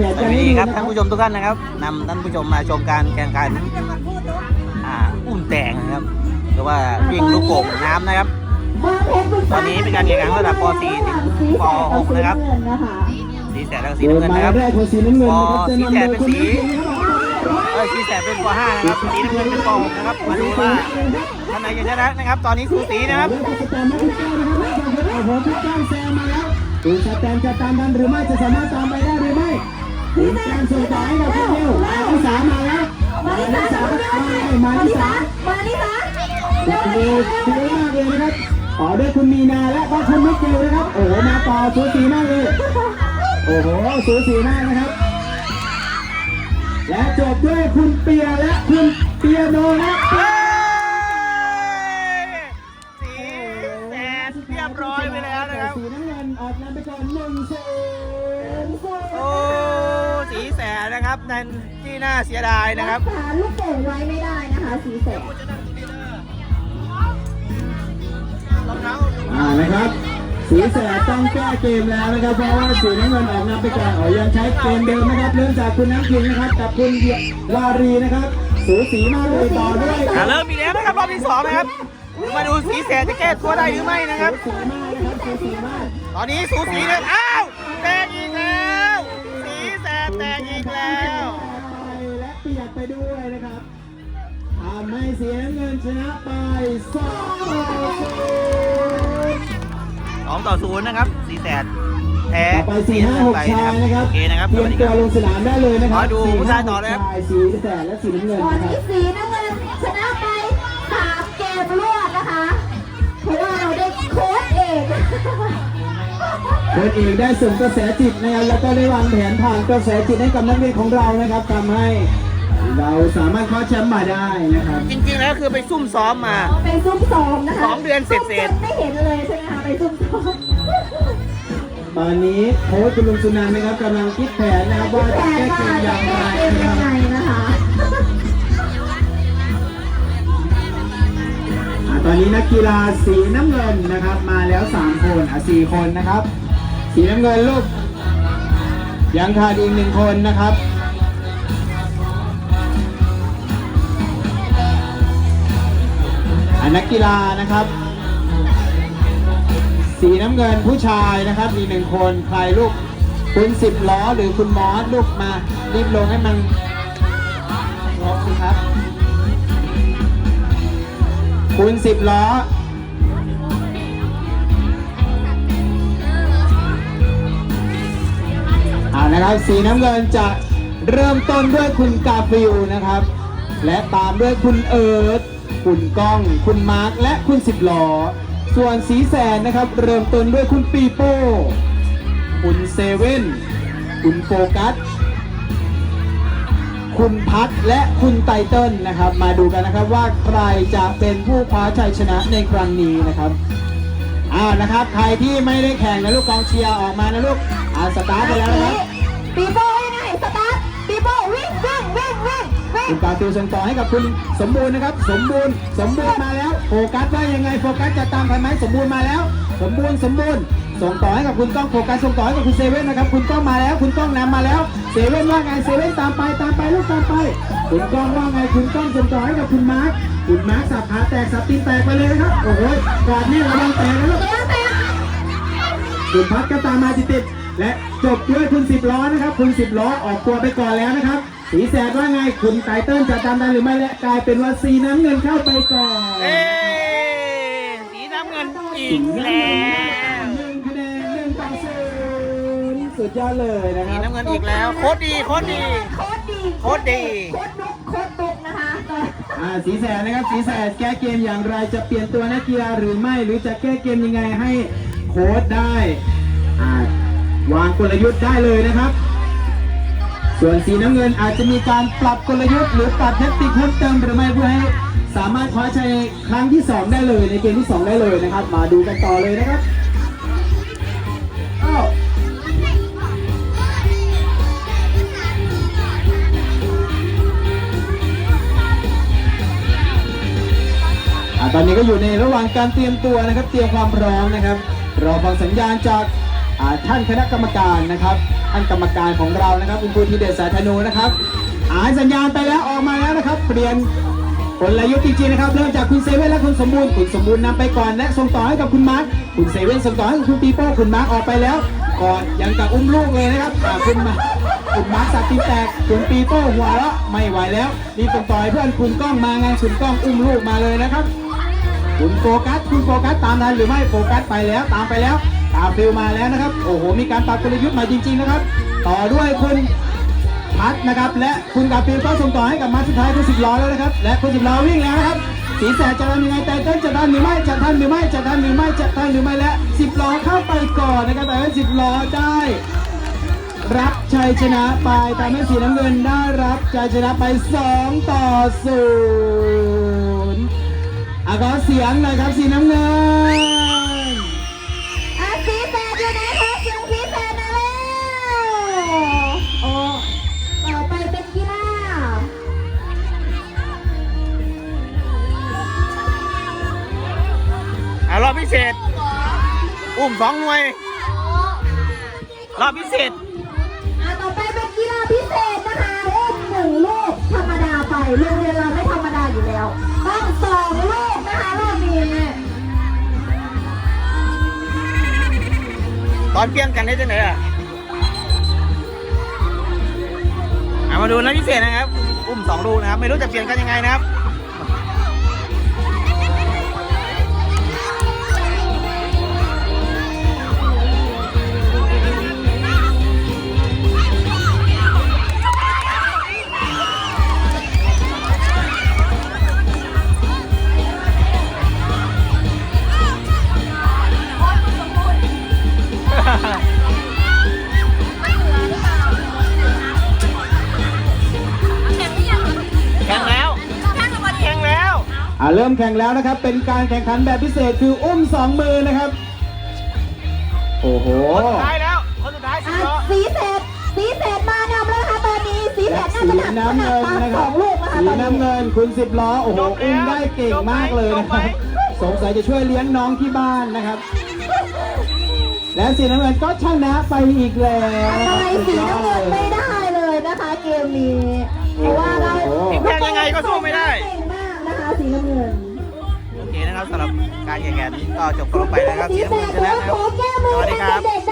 สวัสดีครับท่านผู้ชมทุกท่านนะครับนำท่านผู้ชมมาชมการแข่งขันอ่าอุ่นแตงนะครับหรือว่าวิ่งลูกโป่งน้ำนะครับ ตอนนี้เป็นการแข่งขันระดับป .4 ถึงป .6 นะครับ สีแสดและสีน้ำเงินนะครับแรกของสีน้ำเงินนะครับอ๋อจะสีนำแสดเป็นสีเออสีแสดเป็นป .5 นะครับสีน้ำเงินเป็นป .6 นะครับมาดูว่าท่านไหนจะชนะนะครับ ตอนนี้สูสีนะครับ เริ่มสแตนมาคุณแก้วนะครับโอ้โหคุณแก้วแซงมาแล้วดูสแตนจะตามทันหรือไม่จะสามารถตามไปได้หรือไม่คุณแก้วส่งต่อให้กับคุณเดียวมาที่สามมาแล้วมาที่สามมาที่สามมาดิคะโอ้โหสวยมากเลยนะครับต่อด้วยคุณมีนาและก็คุณมิเกลนะครับ โอ้โหมาต่อสูสีมากเลย โอ้โหสูสีมากนะครับ และจบด้วยคุณเปียและคุณเปียโนนะ โอ้สีแสดนะครับนั่นที่น่าเสียดายนะครับรักษาลูกโป่งไว้ไม่ได้นะคะ สีแสดอ่านะครับ สีแสดต้องแก้เกมแล้วนะครับ เพราะว่าสีน้ำเงินออกนำไปก่อนอ๋อยังใช้เกมเดิมนะครับ เริ่มจากคุณน้ำคิงนะครับ กับคุณวารีนะครับ สูสีมากเลยต่อด้วยอะเริ่มอีกแล้วนะครับรอบที่สองนะครับ มาดูสีแสดจะแก้ตัวได้หรือไม่นะครับ สูสีมากนะครับสูสีมากตอนนี้สูสีเลยอ้าวแตกอีกแล้ว สีแสดแตกอีกแล้วและเปียกไปด้วยนะครับทำให้เสียเงินชนะไปสองต่อศูนย์สองต่อศูนย์นะครับ สีแสดแพ้ต่อไปสี่ห้าหกไปชายนะครับโอเคนะครับเตรียมตัวลงสนามได้เลยนะครัขอดูผู้ชายต่อเลยครับสีแสดและสีน้ำเงินตอนนะครันี้บสีน้ำเงินชนะไปสามเกมรวด อกโค้ชเอกได้ส่งกระแสจิตนะครับแล้วก็ได้วางแผนผ่านกระแสจิตให้กับนักเรียนของเรานะครับทำให้เราสามารถคว้าแชมป์มาได้นะครับจริงๆแล้วคือไปซุ่มซ้อมมาไปซุ่มซ้อมนะคะสองเดือนเสร็จๆ ซุ่มนไม่เห็นเลยใช่ไหมคะไปซุ่มซ้อมตอนนี้โค้ชคุณลุงสุนันท์นะครับกำลังคิดแผนนะครับว่าจะแต่แก้เกมามอจะย่างไรแก้เกมนะยังคไงรับนะคะ อ่าตอนนี้นักกีฬาสีน้ำเงินนะครับมาแล้ว สี่คนนะครับ สีน้ำเงินลูกยังขาดอีกหนึ่งคนนะครับอะนักกีฬานะครับ สีน้ำเงินผู้ชายนะครับมีหนึ่งคนใครลูกคุณสิบล้อหรือคุณมอสลูกมารีบลงให้มันลงสิครับ คุณสิบล้อ นะครับ สีน้ำเงินจะเริ่มต้นด้วยคุณกาฟิลนะครับ และตามด้วยคุณเอิร์ธคุณก้อง คุณมาร์คและคุณสิบล้อส่วนสีแสนนะครับ เริ่มต้นด้วยคุณปีโป้คุณเซเว่นคุณโฟกัส คุณพัทและคุณไตเติ้ลนะครับ มาดูกันนะครับว่าใครจะเป็นผู้คว้าชัยชนะในครั้งนี้นะครับอ้าวนะครับ ใครที่ไม่ได้แข่งนะลูกกองเชียร์ออกมานะลูกอ่าสตาร์ทไปแล้วนะครับ ปีโป้ยังไงสตาร์ทปีโป้วิ่งวิ่งวิ่งวิ่งวิ่งคุณปาติวส่งต่อให้กับคุณสมบูรณ์นะครับ สมบูรณ์ สมบูรณ์มาแล้วโฟกัสว่ายังไงโฟกัสจะตามทันไหมสมบูรณ์มาแล้ว สมบูรณ์สมบูรณ์ส่งต่อให้กับคุณก้องโฟกัสส่งต่อให้กับคุณเซเว่นนะครับ คุณก้องมาแล้ว คุณก้องนำมาแล้วเซเว่นว่าไงเซเว่นตามไปตามไปลูกตามไป คุณก้องว่าไงคุณก้องส่งต่อให้กับคุณมาร์คคุณมาร์คสับขาแตกสับตีนแตกไปเลยนะครับโอ้โหกอดนี่ระวังแตกนะลูกเดี๋ยวเตะคุณพัดก็ตามมาติดๆ และจบด้วยคุณสิบล้อนะครับ คุณสิบล้อออกตัวไปก่อนแล้วนะครับ สีแสดว่าไงคุณไตเติ้ลจะตามได้หรือไม่และกลายเป็นว่าสีน้ำเงินเข้าไปก่อนเอ้สีน้ำเงินอีกแล้วหนึ่งคะแนนหนึ่งต่อศูนย์สุดยอดเลยนะคสีรับน้ำเงินอีกแล้ว โคตรดีโคตรดี โคตรดีโคตรดี โคตรดุกโคตรดุกนะคะอ่าสีแสดนะครับ สีแสดแก้เกมอย่างไรจะเปลี่ยนตัวนักกีฬาหรือไม่ หรือจะแก้เกมยังไงให้โค้ชได้อ่า วางกลยุทธ์ได้เลยนะครับ ส่วนสีน้ำเงินอาจจะมีการปรับกลยุทธ์หรือปรับเทคนิคเพิ่มเติมหรือไม่เพื่อให้สามารถคว้าชัยครั้งที่ 2 ได้เลยในเกมที่ 2 ได้เลยนะครับ มาดูกันต่อเลยนะครับอ้าวอ่าตอนนี้ก็อยู่ในระหว่างการเตรียมตัวนะครับ เตรียมความพร้อมนะครับ รอฟังสัญญาณจาก อ่าท่านคณะกรรมการนะครับ ท่านกรรมการของเรานะครับคุณครูทีเดชสายธนูนะครับอ่านสัญญาณไปแล้วออกมาแล้วนะครับ เปลี่ยนกลยุทธ์จริงๆนะครับเริ่มจากคุณเซเว่นและคุณสมบูรณ์คุณสมบูรณ์นำไปก่อนและส่งต่อให้กับคุณมาร์คคุณเซเว่นส่งต่อให้กับคุณปีโป้คุณมาร์คออกไปแล้ว ก่อนยังกับอุ้มลูกเลยนะครับอ่าคุณมาคุณมาร์คสัตว์ตีแตกคุณปีโป้หัวเราะไม่ไหวแล้วรีบส่งต่อให้เพื่อนคุณกล้องมาไงคุณกล้องอุ้มลูกมาเลยนะครับ คุณโฟกัสคุณโฟกัสตามทันหรือไม่โฟกัสไปแล้วตามไปแล้ว ตามฟิลมาแล้วนะครับ โอ้โห มีการปรับกลยุทธ์ใหม่จริง ๆนะครับ ต่อด้วยคุณพัดนะครับ และคุณกาฟิลก็ส่งต่อให้กับมาสุดท้ายคุณสิบล้อแล้วนะครับ และคุณสิบล้อวิ่งแล้วนะครับ สีแสจะทำยังไงแต่ต้นจะทันหรือไม่จะทันหรือไม่จะทันหรือไม่จะทันหรือไม่และสิบล้อเข้าไปก่อนนะครับแต่ว่าสิบล้อได้รับชัยชนะไปตามให้สีน้ำเงินได้รับชัยชนะไป 2 ต่อ0อะขอเสียงหน่อยครับสีน้ำเงิน เศษ อุ้มสองหน่วย รอบพิเศษ อะต่อไปเป็นกีฬาพิเศษนะคะอุ้มหนึ่งลูกธรรมดาไปโรงเรียนเราไม่ธรรมดาอยู่แล้วต้องสองลูกนะคะรอบนี้ตอนเปลี่ยนกันได้จังไหนอะเอามาดูนะพิเศษนะครับ อุ้มสองลูกนะครับ ไม่รู้จะเปลี่ยนกันยังไงนะครับ เริ่มแข่งแล้วนะครับ เป็นการแข่งขันแบบพิเศษคืออุ้มสองมือนะครับ โอ้โห คนสุดท้ายแล้ว คนสุดท้ายสิอะบล้อสีเศษสีเศษมานำแล้วนะคะตอนนี้สีเศและษน่าสีจะหนักน้ำเงินหนันะกคสรัอบงลูกนะคะสีตอนนี้น้ำเงินคุณสิบล้อ โอ้โห อุ้มได้เก่งมากเลยนะครับ สงสัยจะช่วยเลี้ยงน้องที่บ้านนะครับ และสีน้ำเงินก็ชนะไปอีกแล้วทำไมสีน้ำเงินไม่ได้เลยนะคะ เกมนี้เพราะว่าเราพลิกแพลงยังไงก็สู้ไม่ได้ เก่งมากนะคะ สีน้ำเงินโอเคนะครับสำหรับการแข่งขันก็จบลงไปแล้วครับสีสีน้ำแสเงินดชนะนะครับขอแก้สมือวัสดีให้ครับเด็กๆ